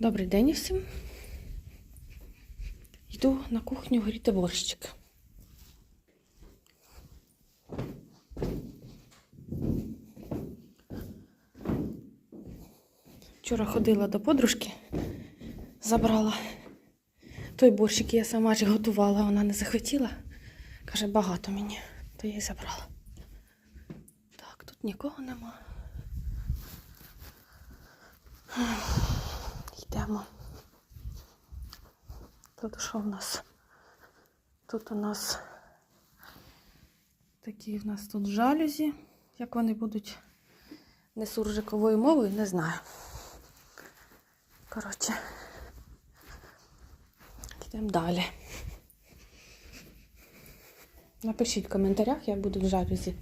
Добрий день всім. Йду на кухню горіти борщик. Вчора ходила до подружки, забрала той борщик, я сама ж готувала, вона не захотіла. Каже, багато мені, то я й забрала. Так, тут нікого нема. Йдемо. Тут що в нас? Тут у нас такі в нас тут жалюзі. Як вони будуть не суржиковою мовою, не знаю. Коротше, йдемо далі. Напишіть в коментарях, як будуть жалюзі.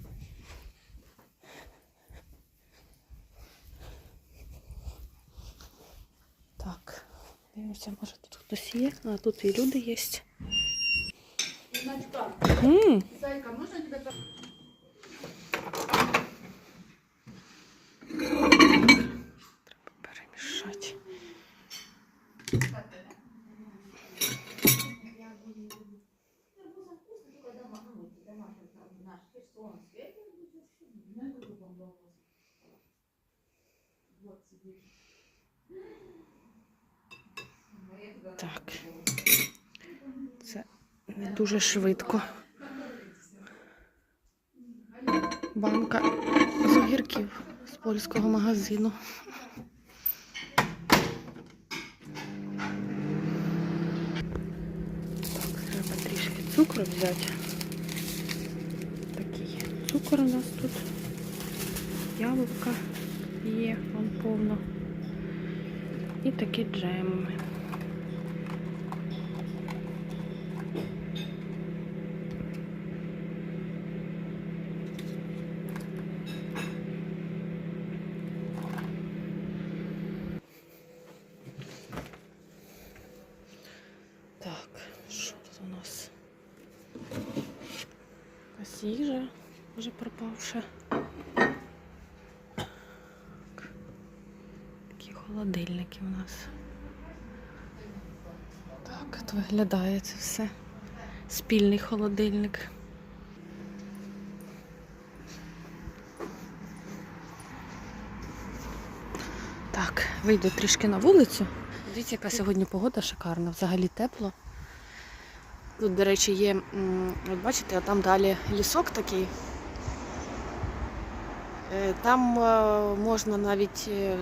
дивимося, може тут хтось є, а тут і люди є. Значка, М, зайка, можно тебя так? перемішати. Так. Це не дуже швидко. Банка з огірків з польського магазину. Так, треба трішки цукру взяти. Такий цукор у нас тут. Яблука є, вон повно. І такі джеми. Так, що тут у нас? Якась їжа вже пропавша. Так. Такі холодильники у нас. Так, от виглядає це все. Спільний холодильник. Так, вийду трішки на вулицю. Дивіться, яка сьогодні погода шикарна, взагалі тепло. Тут, до речі, є, от бачите, а там далі лісок такий. Е, Там е, можна навіть е,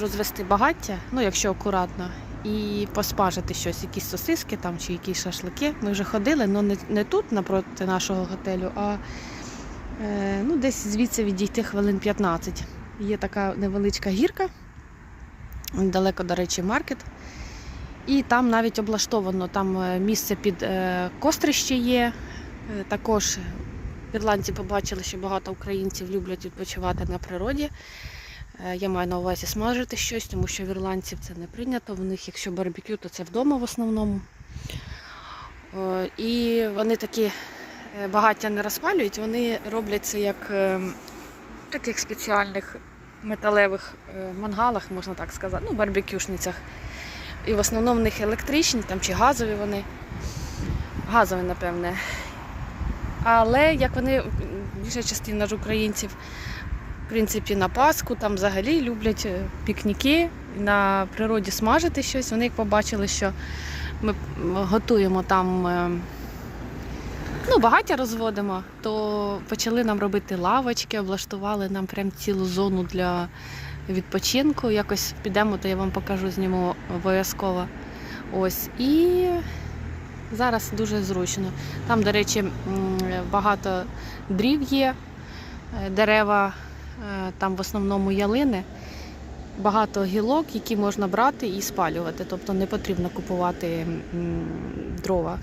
розвести багаття, ну якщо акуратно, і посмажити щось, якісь сосиски там чи якісь шашлики. Ми вже ходили, але не, не тут напроти нашого готелю, а ну, десь звідси відійти хвилин 15. Є така невеличка гірка, далеко, до речі, маркет. І там навіть облаштовано там е, місце під е, кострище є. Е, Також ірландці побачили, що багато українців люблять відпочивати на природі. Я маю на увазі смажити щось, тому що в ірландців це не прийнято. В них, якщо барбекю, то це вдома в основному. І вони такі багаття не розпалюють, вони роблять це як в таких спеціальних металевих мангалах, можна так сказати, ну, барбекюшницях. І в основному в них електричні там, чи газові вони. Газові, напевне. Але як вони, більша частина ж українців, в принципі, на Пасху там взагалі люблять е, пікніки, на природі смажити щось. Вони як побачили, що ми готуємо там, е, ну, багаття розводимо, то почали нам робити лавочки, облаштували нам прям цілу зону для відпочинку. Якось підемо, то я вам покажу, зніму обов'язково. Ось. І зараз дуже зручно. Там, до речі, багато дрів є, е, дерева, е, там в основному ялини. Багато гілок, які можна брати і спалювати. Тобто не потрібно купувати дрова.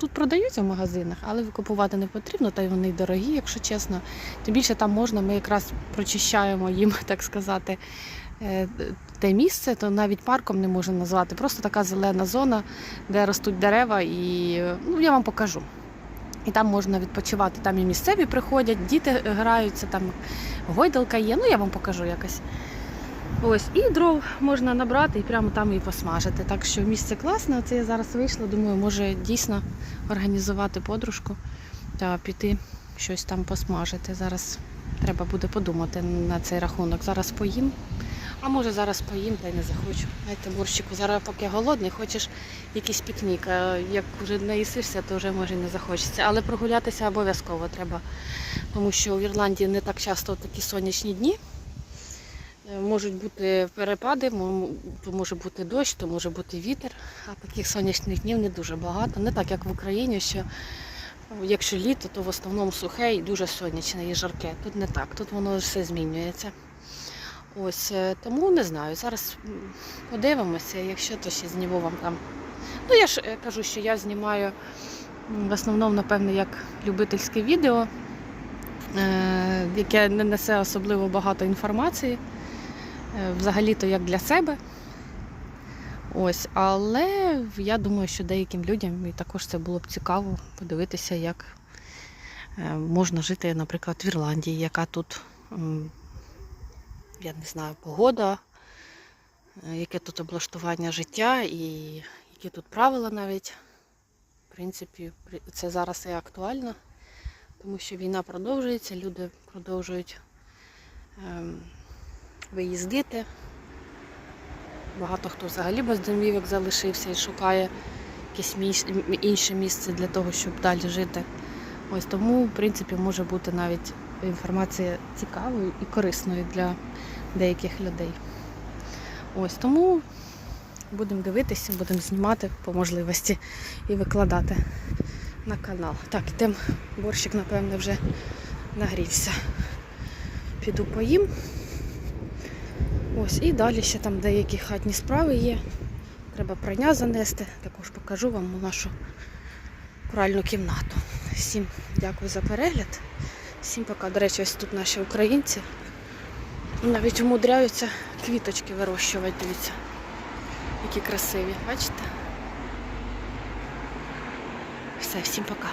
Тут продаються в магазинах, але купувати не потрібно, та й вони дорогі, якщо чесно. Тим більше там можна, ми якраз прочищаємо їм, так сказати, е, те місце, то навіть парком не можна назвати. Просто така зелена зона, де ростуть дерева, і ну, я вам покажу. І там можна відпочивати. Там і місцеві приходять, діти граються, там гойдалка є. Ну, я вам покажу якось. Ось, і дров можна набрати і прямо там і посмажити. Так що місце класне. Оце я зараз вийшла. Думаю, може дійсно організувати подружку та піти щось там посмажити. Зараз треба буде подумати на цей рахунок. Зараз поїм. А може зараз поїм та й не захочу. Знаєте, борщику, зараз поки голодний, хочеш якийсь пікнік. А як вже не їсишся, то вже може не захочеться. Але прогулятися обов'язково треба, тому що в Ірландії не так часто такі сонячні дні. Е, Можуть бути перепади, то може бути дощ, то може бути вітер, а таких сонячних днів не дуже багато. Не так, як в Україні, що якщо літо, то в основному сухе і дуже сонячне і жарке. Тут не так, тут воно все змінюється. Ось е, тому не знаю. Зараз подивимося, якщо то ще зніму вам там. Ну я ж е, кажу, що я знімаю в основному, напевно, як любительське відео, яке не несе особливо багато інформації. Е, Взагалі-то як для себе. Ось, але я думаю, що деяким людям і також це було б цікаво подивитися, як е, можна жити, наприклад, в Ірландії, яка тут, я не знаю, погода, е, яке тут облаштування життя і які тут правила навіть. В принципі, це зараз і актуально, тому що війна продовжується, люди продовжують ем, виїздити. Багато хто взагалі без домівок залишився і шукає якесь інше місце для того, щоб далі жити. Ось тому, в принципі, може бути навіть інформація цікавою і корисною для деяких людей. Ось тому будемо дивитися, будемо знімати по можливості і викладати на канал. Так, йдемо, борщик, напевне, вже нагрівся. Піду поїм. Ось і далі ще там деякі хатні справи є. Треба прання занести. Також покажу вам нашу пральну кімнату. Всім дякую за перегляд. Всім пока. До речі, ось тут наші українці. Навіть умудряються квіточки вирощувати, дивіться. Які красиві, бачите? Все, всім пока.